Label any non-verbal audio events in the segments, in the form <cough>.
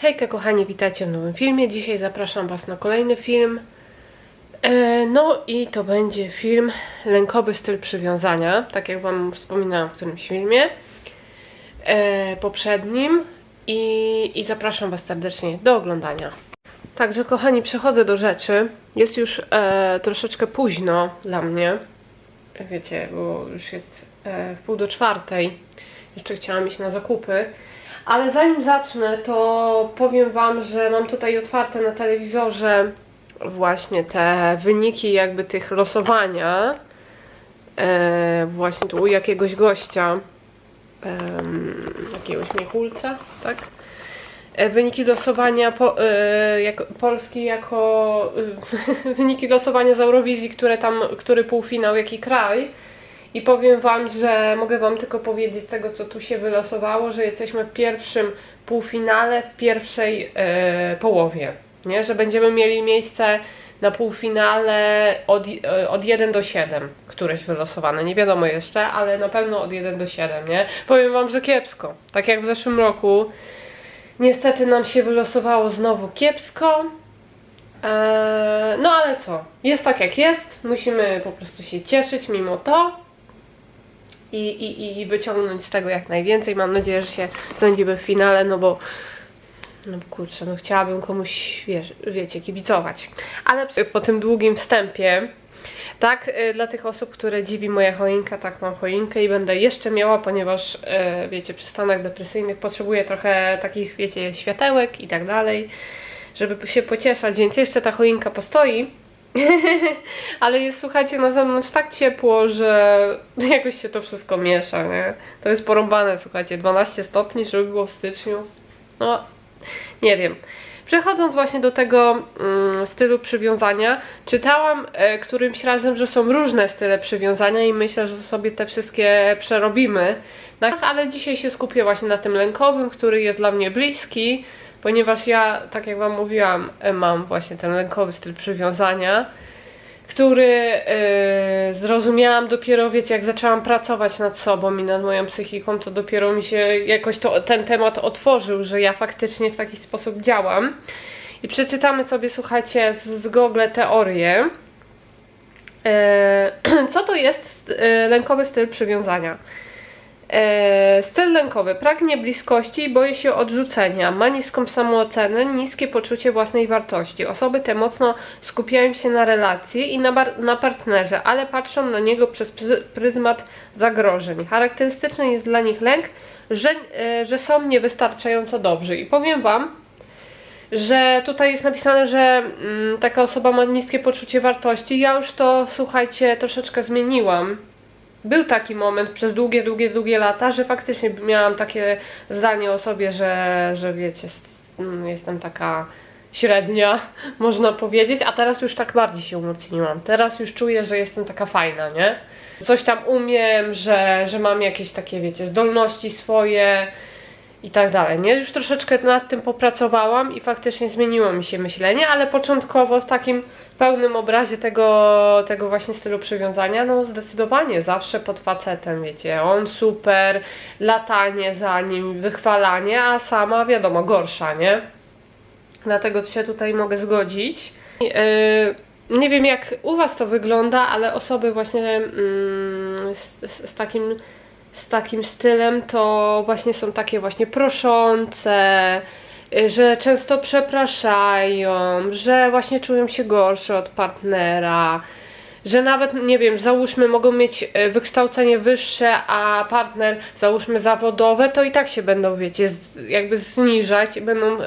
Hejka kochani, witajcie w nowym filmie. Dzisiaj zapraszam Was na kolejny film. E, no i to będzie film Lękowy styl przywiązania, tak jak Wam wspominałam w którymś filmie e, poprzednim. I, I zapraszam Was serdecznie do oglądania. Także kochani, przechodzę do rzeczy. Jest już e, troszeczkę późno dla mnie. Wiecie, bo już jest e, w pół do czwartej. Jeszcze chciałam iść na zakupy. Ale zanim zacznę, to powiem Wam, że mam tutaj otwarte na telewizorze właśnie te wyniki jakby tych losowania. E, właśnie tu u jakiegoś gościa, em, jakiegoś Miechulca, tak? E, wyniki losowania po, e, Polski jako e, <laughs> wyniki losowania z Eurowizji, które tam, który półfinał, jaki kraj. I powiem Wam, że mogę Wam tylko powiedzieć z tego, co tu się wylosowało, że jesteśmy w pierwszym półfinale, w pierwszej e, połowie. Nie? Że będziemy mieli miejsce na półfinale od, e, od 1 do 7, któreś wylosowane. Nie wiadomo jeszcze, ale na pewno od 1 do 7, nie? Powiem Wam, że kiepsko. Tak jak w zeszłym roku. Niestety nam się wylosowało znowu kiepsko. Eee, no ale co? Jest tak jak jest. Musimy po prostu się cieszyć mimo to i, i, i wyciągnąć z tego jak najwięcej. Mam nadzieję, że się znajdziemy w finale, no bo no kurczę, no chciałabym komuś, wiesz, wiecie, kibicować. Ale po tym długim wstępie, tak, y, dla tych osób, które dziwi moja choinka, tak mam choinkę i będę jeszcze miała, ponieważ, y, wiecie, przy stanach depresyjnych potrzebuję trochę takich, wiecie, światełek i tak dalej, żeby się pocieszać, więc jeszcze ta choinka postoi. <laughs> Ale jest, słuchajcie, na zewnątrz tak ciepło, że <laughs> jakoś się to wszystko miesza, nie? To jest porąbane, słuchajcie, 12 stopni, żeby było w styczniu. No, nie wiem. Przechodząc właśnie do tego mm, stylu przywiązania, czytałam e, którymś razem, że są różne style przywiązania i myślę, że sobie te wszystkie przerobimy. Ale dzisiaj się skupię właśnie na tym lękowym, który jest dla mnie bliski, ponieważ ja, tak jak Wam mówiłam, e, mam właśnie ten lękowy styl przywiązania, który e, zrozumiałam dopiero, wiecie, jak zaczęłam pracować nad sobą i nad moją psychiką, to dopiero mi się jakoś to, ten temat otworzył, że ja faktycznie w taki sposób działam. I przeczytamy sobie, słuchajcie, z, z Google teorię. E, <clears throat> co to jest e, lękowy styl przywiązania? E, styl lękowy. Pragnie bliskości i boi się odrzucenia. Ma niską samoocenę, niskie poczucie własnej wartości. Osoby te mocno skupiają się na relacji i na, na partnerze, ale patrzą na niego przez pryzmat zagrożeń. Charakterystyczny jest dla nich lęk, że, e, że są niewystarczająco dobrzy. I powiem Wam, że tutaj jest napisane, że mm, taka osoba ma niskie poczucie wartości. Ja już to, słuchajcie, troszeczkę zmieniłam był taki moment przez długie, długie, długie lata, że faktycznie miałam takie zdanie o sobie, że, że wiecie, mm, jestem taka średnia, <laughs> można powiedzieć, a teraz już tak bardziej się umocniłam. Teraz już czuję, że jestem taka fajna, nie? Coś tam umiem, że, że mam jakieś takie, wiecie, zdolności swoje i tak dalej, nie? Już troszeczkę nad tym popracowałam i faktycznie zmieniło mi się myślenie, ale początkowo w takim pełnym obrazie tego, tego właśnie stylu przywiązania, no zdecydowanie zawsze pod facetem, wiecie, on super, latanie za nim, wychwalanie, a sama wiadomo, gorsza, nie? Dlatego się tutaj mogę zgodzić. Yy, nie wiem jak u Was to wygląda, ale osoby właśnie mm, z, z, z takim z takim stylem to właśnie są takie właśnie proszące, że często przepraszają, że właśnie czują się gorsze od partnera, że nawet, nie wiem, załóżmy, mogą mieć y, wykształcenie wyższe, a partner, załóżmy, zawodowe, to i tak się będą, wiecie, jakby zniżać, będą y,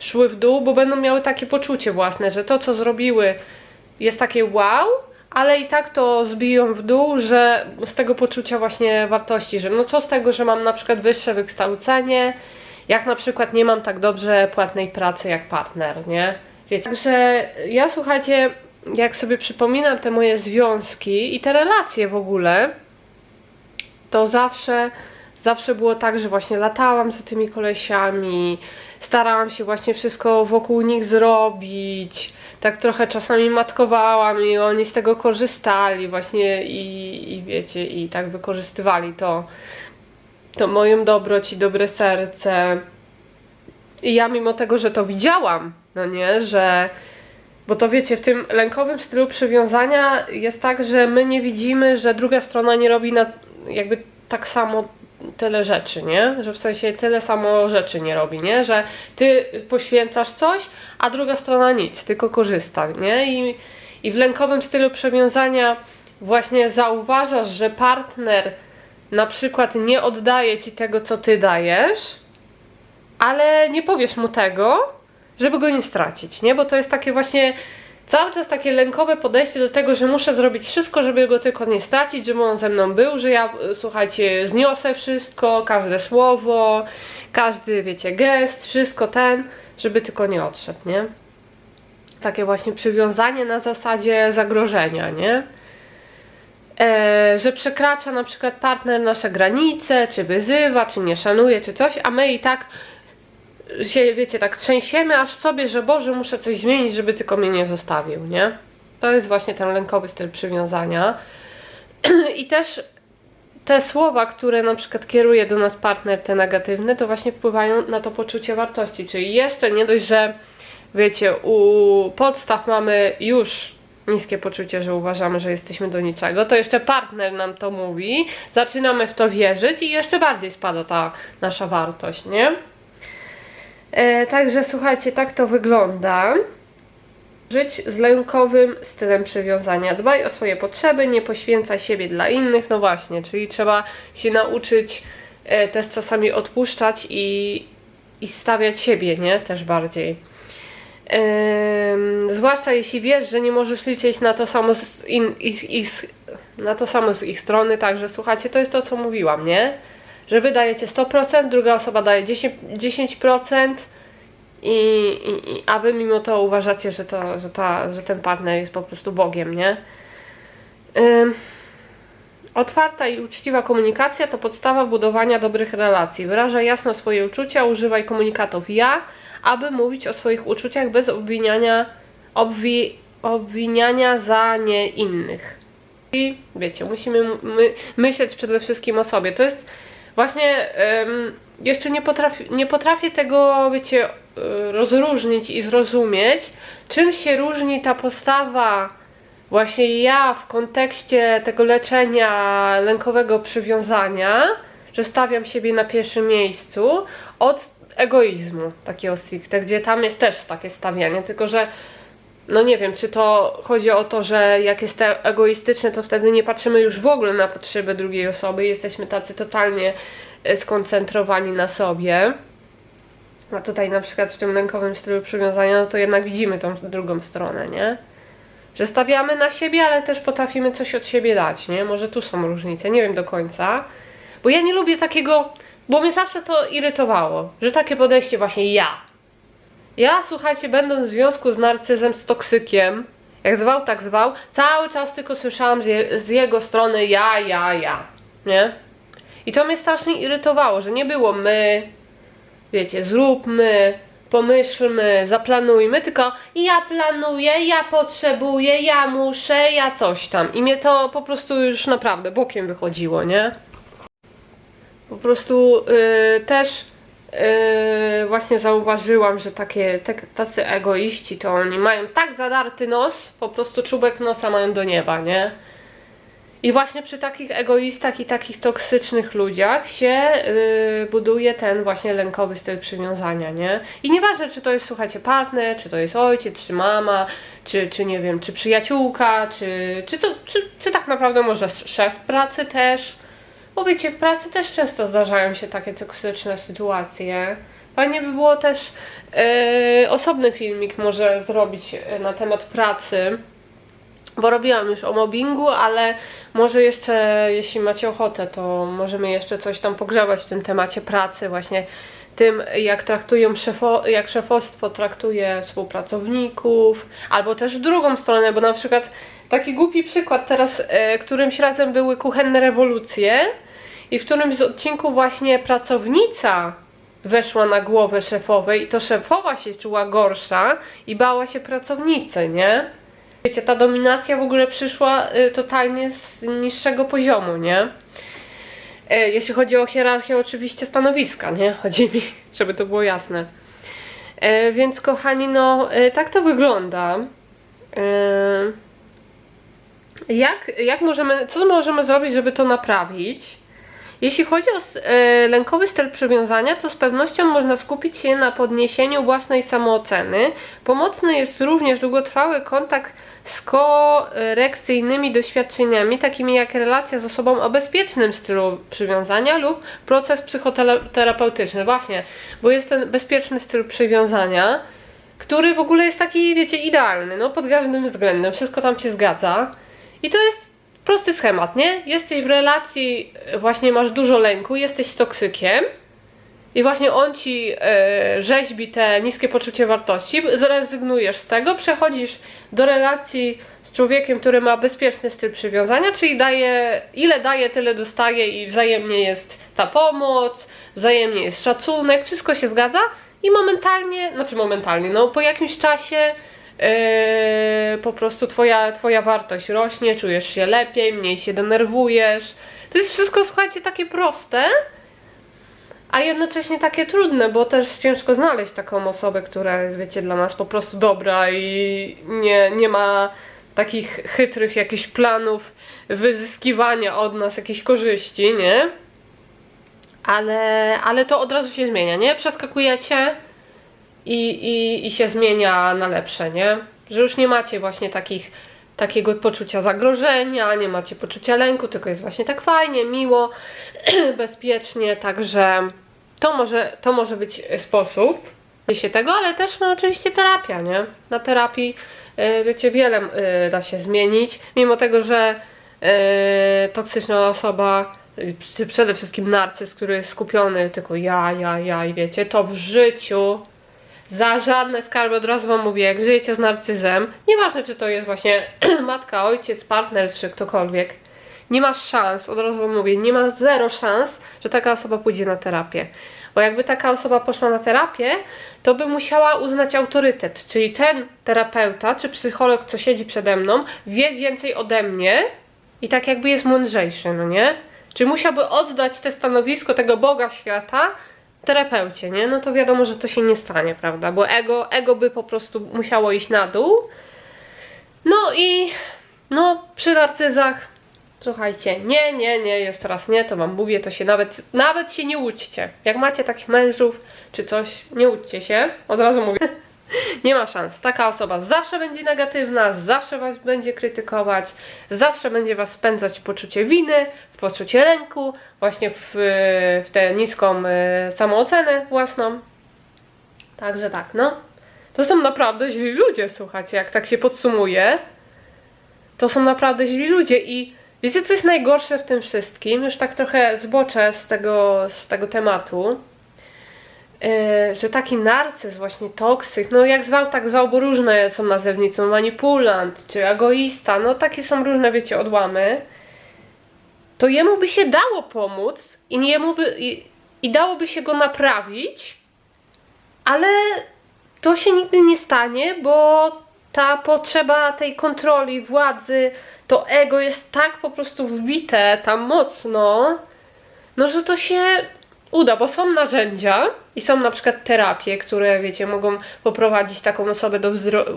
szły w dół, bo będą miały takie poczucie własne, że to, co zrobiły, jest takie wow, ale i tak to zbiją w dół, że z tego poczucia właśnie wartości, że no co z tego, że mam na przykład wyższe wykształcenie, jak na przykład nie mam tak dobrze płatnej pracy jak partner, nie? Wiecie. Także ja słuchajcie, jak sobie przypominam te moje związki i te relacje w ogóle, to zawsze, zawsze było tak, że właśnie latałam za tymi kolesiami, starałam się właśnie wszystko wokół nich zrobić, tak trochę czasami matkowałam i oni z tego korzystali właśnie i, i wiecie, i tak wykorzystywali to, to moją dobroć i dobre serce. I ja mimo tego, że to widziałam, no nie, że bo to wiecie, w tym lękowym stylu przywiązania jest tak, że my nie widzimy, że druga strona nie robi na, jakby tak samo tyle rzeczy, nie? Że w sensie tyle samo rzeczy nie robi, nie? Że ty poświęcasz coś, a druga strona nic, tylko korzysta, nie? I, i w lękowym stylu przywiązania właśnie zauważasz, że partner na przykład nie oddaje ci tego, co ty dajesz, ale nie powiesz mu tego, żeby go nie stracić, nie? Bo to jest takie właśnie cały czas takie lękowe podejście do tego, że muszę zrobić wszystko, żeby go tylko nie stracić, żeby on ze mną był, że ja, słuchajcie, zniosę wszystko, każde słowo, każdy, wiecie, gest, wszystko ten, żeby tylko nie odszedł, nie? Takie właśnie przywiązanie na zasadzie zagrożenia, nie? E, że przekracza na przykład partner nasze granice, czy wyzywa, czy nie szanuje, czy coś, a my i tak się, wiecie, tak trzęsiemy aż sobie, że Boże, muszę coś zmienić, żeby tylko mnie nie zostawił, nie? To jest właśnie ten lękowy styl przywiązania. <clears throat> I też te słowa, które na przykład kieruje do nas partner, te negatywne, to właśnie wpływają na to poczucie wartości. Czyli jeszcze nie dość, że wiecie, u podstaw mamy już niskie poczucie, że uważamy, że jesteśmy do niczego, to jeszcze partner nam to mówi, zaczynamy w to wierzyć i jeszcze bardziej spada ta nasza wartość, nie? E, także słuchajcie, tak to wygląda. Żyć z lękowym stylem przywiązania. Dbaj o swoje potrzeby, nie poświęcaj siebie dla innych. No właśnie, czyli trzeba się nauczyć e, też czasami odpuszczać i, i stawiać siebie, nie? Też bardziej. Ym, zwłaszcza jeśli wiesz, że nie możesz liczyć na to samo z in, ich, na to samo z ich strony, także słuchajcie, to jest to, co mówiłam, nie? Że wy dajecie 100%, druga osoba daje 10%, 10% i, i, a wy mimo to uważacie, że, to, że, ta, że ten partner jest po prostu Bogiem, nie? Ym, Otwarta i uczciwa komunikacja to podstawa budowania dobrych relacji. Wyrażaj jasno swoje uczucia, używaj komunikatów ja, aby mówić o swoich uczuciach bez obwiniania, obwi, obwiniania za nie innych. I wiecie, musimy my, myśleć przede wszystkim o sobie. To jest właśnie em, jeszcze nie potrafię, nie potrafię tego, wiecie, y, rozróżnić i zrozumieć, czym się różni ta postawa właśnie ja w kontekście tego leczenia lękowego przywiązania, że stawiam siebie na pierwszym miejscu, od egoizmu takiego stricte, gdzie tam jest też takie stawianie, tylko że no nie wiem, czy to chodzi o to, że jak jest egoistyczne, to wtedy nie patrzymy już w ogóle na potrzeby drugiej osoby, jesteśmy tacy totalnie e, skoncentrowani na sobie. A tutaj na przykład w tym lękowym stylu przywiązania, no to jednak widzimy tą drugą stronę, nie? Że stawiamy na siebie, ale też potrafimy coś od siebie dać, nie? Może tu są różnice, nie wiem do końca. Bo ja nie lubię takiego, bo mnie zawsze to irytowało, że takie podejście właśnie ja. Ja, słuchajcie, będąc w związku z narcyzem, z toksykiem, jak zwał, tak zwał, cały czas tylko słyszałam z, je, z jego strony ja, ja, ja, nie? I to mnie strasznie irytowało, że nie było my, wiecie, zróbmy, pomyślmy, zaplanujmy, tylko ja planuję, ja potrzebuję, ja muszę, ja coś tam. I mnie to po prostu już naprawdę bokiem wychodziło, nie? Po prostu y, też y, właśnie zauważyłam, że takie te, tacy egoiści to oni mają tak zadarty nos, po prostu czubek nosa mają do nieba, nie? I właśnie przy takich egoistach i takich toksycznych ludziach się y, buduje ten właśnie lękowy styl przywiązania, nie? I nieważne, czy to jest, słuchajcie, partner, czy to jest ojciec, czy mama, czy, czy nie wiem, czy przyjaciółka, czy, czy, to, czy, czy tak naprawdę może szef pracy też. Bo wiecie, w pracy też często zdarzają się takie toksyczne sytuacje. Fajnie by było też yy, osobny filmik może zrobić yy, na temat pracy, bo robiłam już o mobbingu, ale może jeszcze, jeśli macie ochotę, to możemy jeszcze coś tam pogrzebać w tym temacie pracy, właśnie tym, jak traktują szefo, jak szefostwo traktuje współpracowników, albo też w drugą stronę, bo na przykład taki głupi przykład teraz, e, którymś razem były kuchenne rewolucje i w którymś z odcinków właśnie pracownica weszła na głowę szefowej i to szefowa się czuła gorsza i bała się pracownicy, nie? Wiecie, ta dominacja w ogóle przyszła y, totalnie z niższego poziomu, nie? E, jeśli chodzi o hierarchię, oczywiście stanowiska, nie? <laughs> Chodzi mi, żeby to było jasne. E, więc kochani, no e, tak to wygląda. Jak, jak możemy, co możemy zrobić, żeby to naprawić? Jeśli chodzi o e, lękowy styl przywiązania, to z pewnością można skupić się na podniesieniu własnej samooceny. Pomocny jest również długotrwały kontakt z korekcyjnymi doświadczeniami, takimi jak relacja z osobą o bezpiecznym stylu przywiązania lub proces psychoterapeutyczny. Właśnie, bo jest ten bezpieczny styl przywiązania, który w ogóle jest taki, wiecie, idealny, no pod każdym względem, wszystko tam się zgadza. I to jest prosty schemat, nie? Jesteś w relacji, e, właśnie masz dużo lęku, jesteś z toksykiem i właśnie on ci e, rzeźbi te niskie poczucie wartości, zrezygnujesz z tego, przechodzisz do relacji z człowiekiem, który ma bezpieczny styl przywiązania, czyli daje, ile daje, tyle dostaje i wzajemnie jest ta pomoc, wzajemnie jest szacunek, wszystko się zgadza i momentalnie, znaczy momentalnie, no po jakimś czasie Yy, po prostu twoja, twoja wartość rośnie, czujesz się lepiej, mniej się denerwujesz. To jest wszystko, słuchajcie, takie proste, a jednocześnie takie trudne, bo też ciężko znaleźć taką osobę, która jest, wiecie, dla nas po prostu dobra i nie, nie ma takich chytrych jakichś planów wyzyskiwania od nas jakichś korzyści, nie? Ale, ale to od razu się zmienia, nie? Przeskakujecie i, i, i się zmienia na lepsze, nie? Że już nie macie właśnie takich, takiego poczucia zagrożenia, nie macie poczucia lęku, tylko jest właśnie tak fajnie, miło, <clears throat> bezpiecznie, także to może, to może być sposób się tego, ale też no oczywiście terapia, nie? Na terapii y, wiecie, wiele y, da się zmienić, mimo tego, że y, toksyczna osoba czy przede wszystkim narcyz, który jest skupiony tylko ja, ja, ja i wiecie, to w życiu za żadne skarby od razu wam mówię, jak żyjecie z narcyzem, nieważne czy to jest właśnie <clears throat> matka, ojciec, partner czy ktokolwiek, nie masz szans, od razu wam mówię, nie ma zero szans, że taka osoba pójdzie na terapię. Bo jakby taka osoba poszła na terapię, to by musiała uznać autorytet, czyli ten terapeuta czy psycholog, co siedzi przede mną, wie więcej ode mnie i tak jakby jest mądrzejszy, no nie? Czy musiałby oddać te stanowisko tego Boga świata terapeucie, nie? No to wiadomo, że to się nie stanie, prawda? Bo ego, ego by po prostu musiało iść na dół. No i no przy narcyzach słuchajcie, nie, nie, nie, jeszcze raz nie, to wam mówię, to się nawet, nawet się nie łudźcie. Jak macie takich mężów czy coś, nie łudźcie się, od razu mówię. <laughs> Nie ma szans. Taka osoba zawsze będzie negatywna, zawsze was będzie krytykować, zawsze będzie was spędzać w poczucie winy, w poczucie lęku, właśnie w, w tę niską e, samoocenę własną. Także tak, no. To są naprawdę źli ludzie, słuchajcie, jak tak się podsumuje. To są naprawdę źli ludzie i wiecie co jest najgorsze w tym wszystkim? Już tak trochę zboczę z tego, z tego tematu. Yy, że taki narcyz, właśnie toksyk, no jak zwał, tak zwał, bo różne są nazewnice, manipulant czy egoista, no takie są różne, wiecie, odłamy, to jemu by się dało pomóc i jemu by, i, i dałoby się go naprawić, ale to się nigdy nie stanie, bo ta potrzeba tej kontroli, władzy, to ego jest tak po prostu wbite tam mocno, no że to się uda, bo są narzędzia i są na przykład terapie, które wiecie, mogą poprowadzić taką osobę do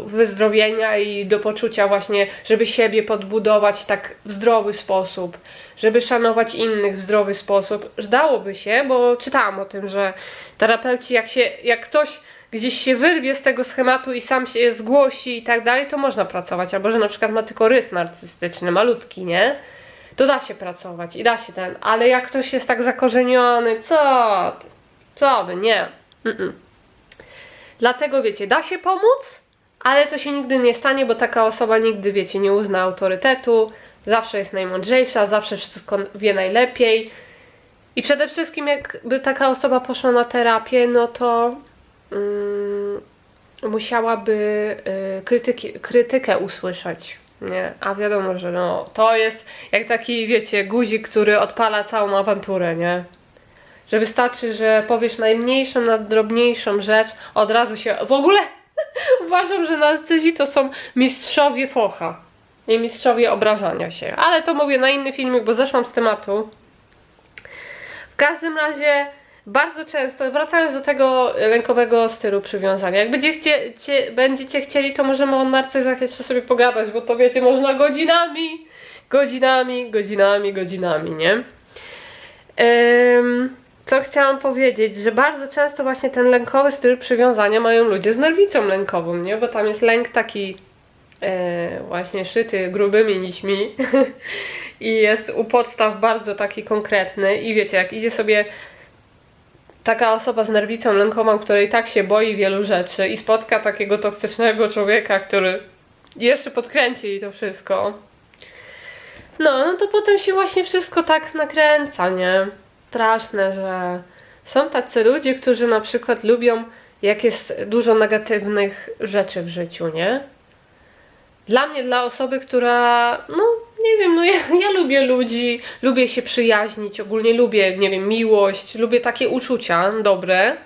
wyzdrowienia i do poczucia właśnie, żeby siebie podbudować tak w zdrowy sposób, żeby szanować innych w zdrowy sposób. Zdałoby się, bo czytałam o tym, że terapeuci jak się, jak ktoś gdzieś się wyrwie z tego schematu i sam się zgłosi i tak dalej, to można pracować, albo że na przykład ma tylko rys narcystyczny, malutki, nie? to da się pracować i da się ten, ale jak ktoś jest tak zakorzeniony, co co wy, nie. Mm-mm. Dlatego wiecie, da się pomóc, ale to się nigdy nie stanie, bo taka osoba nigdy, wiecie, nie uzna autorytetu, zawsze jest najmądrzejsza, zawsze wszystko wie najlepiej. I przede wszystkim, jakby taka osoba poszła na terapię, no to mm, musiałaby y, krytyki, krytykę usłyszeć. Nie, a wiadomo, że no, to jest jak taki, wiecie, guzik, który odpala całą awanturę, nie? Że wystarczy, że powiesz najmniejszą, najdrobniejszą rzecz, od razu się. W ogóle <laughs> uważam, że narcyzi to są mistrzowie focha i mistrzowie obrażania się. Ale to mówię na inny filmik, bo zeszłam z tematu. W każdym razie bardzo często, wracając do tego lękowego stylu przywiązania, jak będziecie, cie, będziecie chcieli, to możemy o narcyzach jeszcze sobie pogadać, bo to wiecie, można godzinami, godzinami, godzinami, godzinami, nie? Ym, co chciałam powiedzieć, że bardzo często właśnie ten lękowy styl przywiązania mają ludzie z nerwicą lękową, nie? Bo tam jest lęk taki e, właśnie szyty grubymi nićmi <laughs> i jest u podstaw bardzo taki konkretny i wiecie, jak idzie sobie taka osoba z nerwicą lękową, której tak się boi wielu rzeczy i spotka takiego toksycznego człowieka, który jeszcze podkręci jej to wszystko, no, no to potem się właśnie wszystko tak nakręca, nie? Straszne, że są tacy ludzie, którzy na przykład lubią, jak jest dużo negatywnych rzeczy w życiu, nie? Dla mnie, dla osoby, która, no nie wiem, no ja, ja lubię ludzi, lubię się przyjaźnić, ogólnie lubię, nie wiem, miłość, lubię takie uczucia dobre.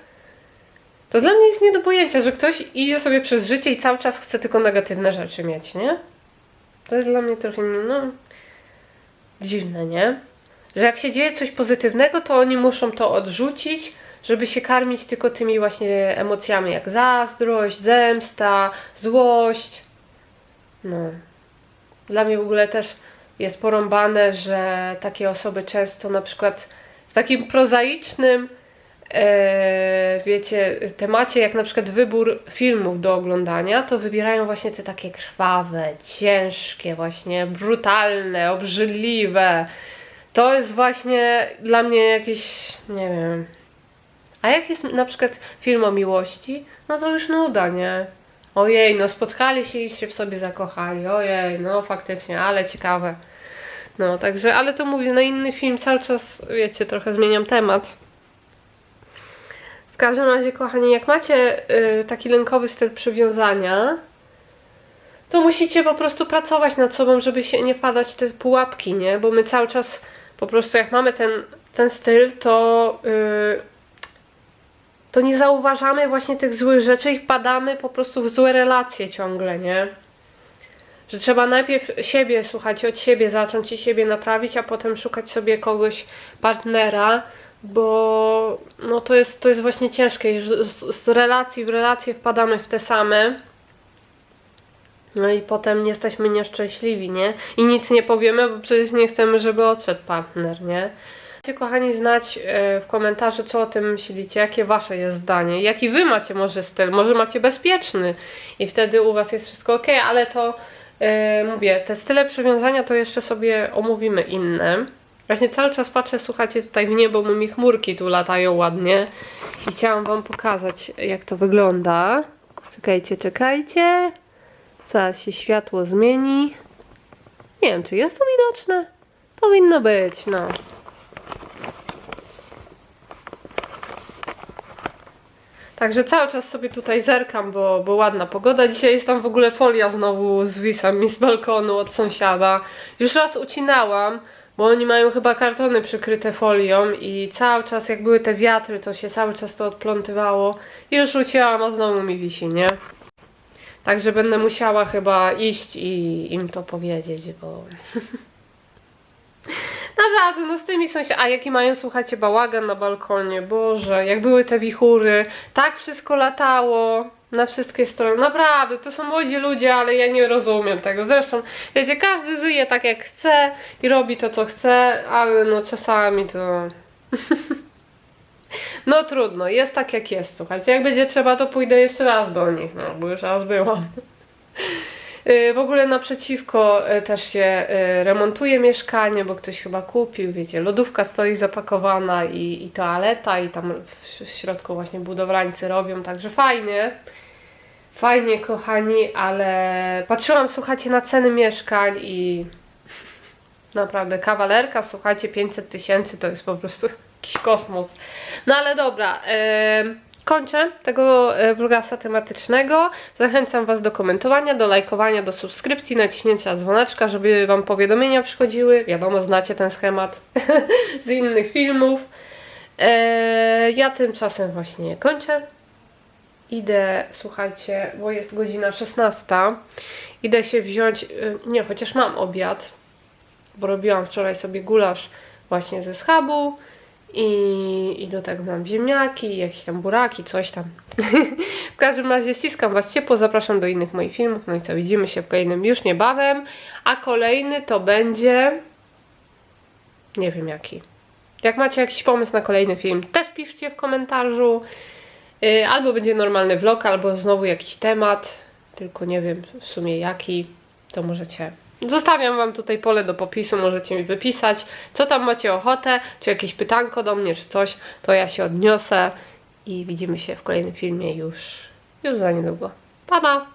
To dla mnie jest nie do pojęcia, że ktoś idzie sobie przez życie i cały czas chce tylko negatywne rzeczy mieć, nie? To jest dla mnie trochę, no, dziwne, nie? Że jak się dzieje coś pozytywnego, to oni muszą to odrzucić, żeby się karmić tylko tymi właśnie emocjami jak zazdrość, zemsta, złość. No. Dla mnie w ogóle też jest porąbane, że takie osoby często na przykład w takim prozaicznym e, wiecie, temacie, jak na przykład wybór filmów do oglądania, to wybierają właśnie te takie krwawe, ciężkie, właśnie brutalne, obrzydliwe. To jest właśnie dla mnie jakieś, nie wiem. A jak jest na przykład film o miłości, no to już nuda, nie? Ojej, no spotkali się i się w sobie zakochali. Ojej, no faktycznie, ale ciekawe. No, także, ale to mówię, na inny film cały czas, wiecie, trochę zmieniam temat. W każdym razie, kochani, jak macie y, taki lękowy styl przywiązania, to musicie po prostu pracować nad sobą, żeby się nie wpadać w te pułapki, nie? Bo my cały czas po prostu jak mamy ten, ten styl, to y, to nie zauważamy właśnie tych złych rzeczy i wpadamy po prostu w złe relacje ciągle, nie? Że trzeba najpierw siebie, słuchać, od siebie zacząć i siebie naprawić, a potem szukać sobie kogoś, partnera, bo no to jest, to jest właśnie ciężkie. Z, z relacji w relacje wpadamy w te same. No i potem jesteśmy nieszczęśliwi, nie? I nic nie powiemy, bo przecież nie chcemy, żeby odszedł partner, nie? Dajcie, kochani, znać e, w komentarzu, co o tym myślicie, jakie wasze jest zdanie, jaki wy macie może styl, może macie bezpieczny i wtedy u was jest wszystko ok, ale to e, mówię, te style przywiązania to jeszcze sobie omówimy inne. Właśnie cały czas patrzę, słuchajcie, tutaj w niebo, bo mi chmurki tu latają ładnie i chciałam wam pokazać, jak to wygląda. Czekajcie, czekajcie. Zaraz się światło zmieni. Nie wiem, czy jest to widoczne? Powinno być, no. Także cały czas sobie tutaj zerkam, bo, bo ładna pogoda. Dzisiaj jest tam w ogóle folia znowu zwisa mi z balkonu od sąsiada. Już raz ucinałam, bo oni mają chyba kartony przykryte folią i cały czas jak były te wiatry, to się cały czas to odplątywało. I już ucięłam, a znowu mi wisi, nie? Także będę musiała chyba iść i im to powiedzieć, bo... <laughs> Naprawdę, no z tymi sąsiadami. A jaki mają, słuchajcie, bałagan na balkonie. Boże, jak były te wichury. Tak wszystko latało na wszystkie strony. Naprawdę, to są młodzi ludzie, ale ja nie rozumiem tego. Zresztą, wiecie, każdy żyje tak jak chce i robi to, co chce, ale no czasami to... <laughs> no trudno, jest tak jak jest, słuchajcie. Jak będzie trzeba, to pójdę jeszcze raz do nich, no, bo już raz byłam. Y, w ogóle naprzeciwko y, też się y, remontuje mieszkanie, bo ktoś chyba kupił, wiecie, lodówka stoi zapakowana i, i toaleta i tam w środku właśnie budowlańcy robią, także fajnie. Fajnie, kochani, ale patrzyłam, słuchajcie, na ceny mieszkań i naprawdę kawalerka, słuchajcie, 500 tysięcy to jest po prostu jakiś kosmos. No ale dobra, yy kończę tego e, vlogasa tematycznego. Zachęcam Was do komentowania, do lajkowania, do subskrypcji, naciśnięcia dzwoneczka, żeby Wam powiadomienia przychodziły. Wiadomo, znacie ten schemat <laughs> z innych filmów. Eee, ja tymczasem właśnie kończę. Idę, słuchajcie, bo jest godzina 16. Idę się wziąć, e, nie, chociaż mam obiad, bo robiłam wczoraj sobie gulasz właśnie ze schabu I, I do tego mam ziemniaki, jakieś tam buraki, coś tam. <laughs> w każdym razie ściskam Was ciepło, zapraszam do innych moich filmów. No i co, widzimy się w kolejnym już niebawem. A kolejny to będzie... Nie wiem jaki. Jak macie jakiś pomysł na kolejny film, też piszcie w komentarzu. Yy, Albo będzie normalny vlog, albo znowu jakiś temat. Tylko nie wiem w sumie jaki. To możecie Zostawiam Wam tutaj pole do popisu, możecie mi wypisać, co tam macie ochotę, czy jakieś pytanko do mnie, czy coś, to ja się odniosę i widzimy się w kolejnym filmie już, już za niedługo. Pa, pa!